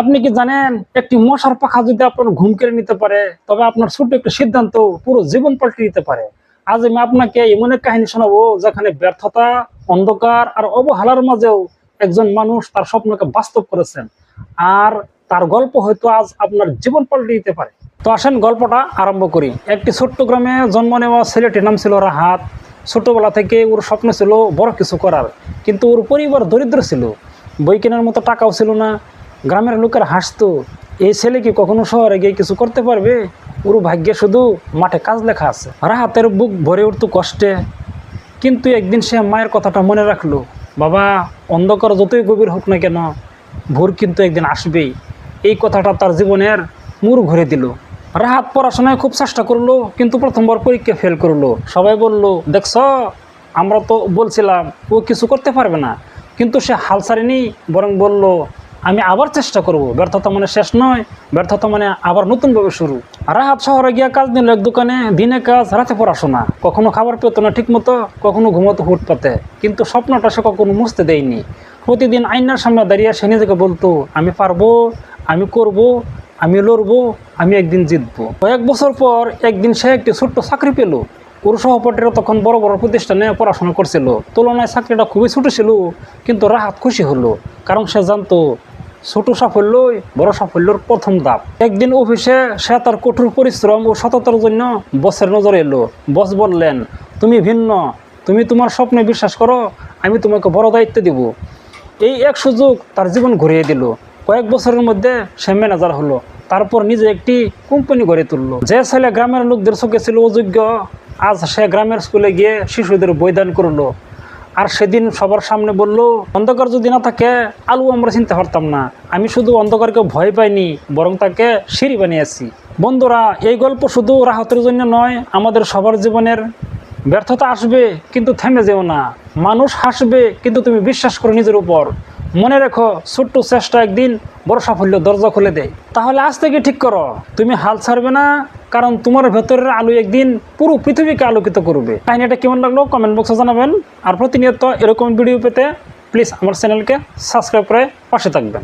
আপনি কি জানেন, একটি মশার পাখা যদি আপনার ঘুম কেড়ে নিতে পারে, তবে আপনার ছোট্ট একটা সিদ্ধান্ত পুরো জীবন পাল্টে দিতে পারে। আজ আমি আপনাকে এমন এক কাহিনী শোনাবো, যেখানে ব্যর্থতা, অন্ধকার আর অবহেলার মাঝেও একজন মানুষ তার স্বপ্নকে বাস্তব করেছেন। আর তার গল্প হয়তো আজ আপনার জীবন পাল্টে দিতে পারে। তো আসেন, গল্পটা আরম্ভ করি। একটি ছোট্ট গ্রামে জন্ম নেওয়া ছেলেটির নাম ছিল রাহাত। ছোটবেলা থেকে ওর স্বপ্ন ছিল বড় কিছু করার, কিন্তু ওর পরিবার দরিদ্র ছিল। বই কেনার মতো টাকাও ছিল না। গ্রামের লোকের হাসতো, এই ছেলে কি কখনো শহরে গিয়ে কিছু করতে পারবে? ওর ভাগ্যে শুধু মাঠে কাজ লেখা আছে। রাহাতের বুক ভরে উঠতো কষ্টে। কিন্তু একদিন সে মায়ের কথাটা মনে রাখল, বাবা, অন্ধকার যতই গভীর হোক না কেন, ভোর কিন্তু একদিন আসবেই। এই কথাটা তার জীবনের মুর ঘুরে দিল। রাহাত পড়াশোনায় খুব চেষ্টা করল, কিন্তু প্রথমবার পরীক্ষা ফেল করল। সবাই বলল, দেখছ, আমরা তো বলছিলাম ও কিছু করতে পারবে না। কিন্তু সে হাল ছাড়েনি, বরং বলল আমি আবার চেষ্টা করব। ব্যর্থতা মানে শেষ নয়, ব্যর্থতা মানে আবার নতুনভাবে শুরু। রাহাত শহরে গিয়া কাজ নিল এক দোকানে, দিনে কাজ, রাতে পড়াশোনা। কখনো খাবার পেতো না ঠিক মতো কখনো ঘুমতো ফুটপাতে। কিন্তু স্বপ্নটা সে কখনো মুছতে দেয়নি। প্রতিদিন আয়নার সামনে দাঁড়িয়ে সে নিজেকে বলতো, আমি পারব, আমি করব, আমি লড়বো, আমি একদিন জিতবো। কয়েক বছর পর একদিন সে একটি ছোট্ট চাকরি পেল। ওর সহপাঠীরা তখন বড় বড় প্রতিষ্ঠানে পড়াশোনা করছিল। তুলনায় চাকরিটা খুবই ছোট ছিল কিন্তু রাহাত খুশি হলো, কারণ সে জানতো ছোট সাফল্যই, বড় সাফল্যর প্রথম ধাপ। একদিন অফিসে সে তার কঠোর পরিশ্রম ও সততার জন্য বসের নজরে এলো। বস বললেন, তুমি ভিন্ন, তুমি তোমার স্বপ্নে বিশ্বাস করো, আমি তোমাকে বড় দায়িত্ব দিব। এই এক সুযোগ তার জীবন ঘুরিয়ে দিল। কয়েক বছরের মধ্যে সে ম্যানেজার হলো, তারপর নিজে একটি কোম্পানি গড়ে তুললো। যে ছেলে গ্রামের লোকদের চোখে ছিল অযোগ্য, আজ সে গ্রামের স্কুলে গিয়ে শিশুদের বৈদান করল। আর সেদিন সবার সামনে বলল, অন্ধকার যদি না থাকে, আলু আমরা চিনতে পারতাম না। আমি শুধু অন্ধকারকে ভয় পাইনি, বরং তাকে সিঁড়ি বানিয়েছি। বন্ধুরা, এই গল্প শুধু রাহতের জন্য নয়, আমাদের সবার জীবনের ব্যর্থতা আসবে, কিন্তু থেমে যেও না। মানুষ হাসবে, কিন্তু তুমি বিশ্বাস করো নিজের উপর। মনে রেখো, ছোট্ট চেষ্টা একদিন বড় সাফল্য দরজা খুলে দেয়। তাহলে আজ থেকে ঠিক করো, তুমি হাল ছাড়বে না, কারণ তোমার ভেতরের আলো একদিন পুরো পৃথিবীকে আলোকিত করবে। কাহিনীটা কেমন লাগল কমেন্ট বক্সে জানাবেন। আর প্রতিনিয়ত এরকম ভিডিও পেতে প্লিজ আমার চ্যানেলকে সাবস্ক্রাইব করে পাশে থাকবেন।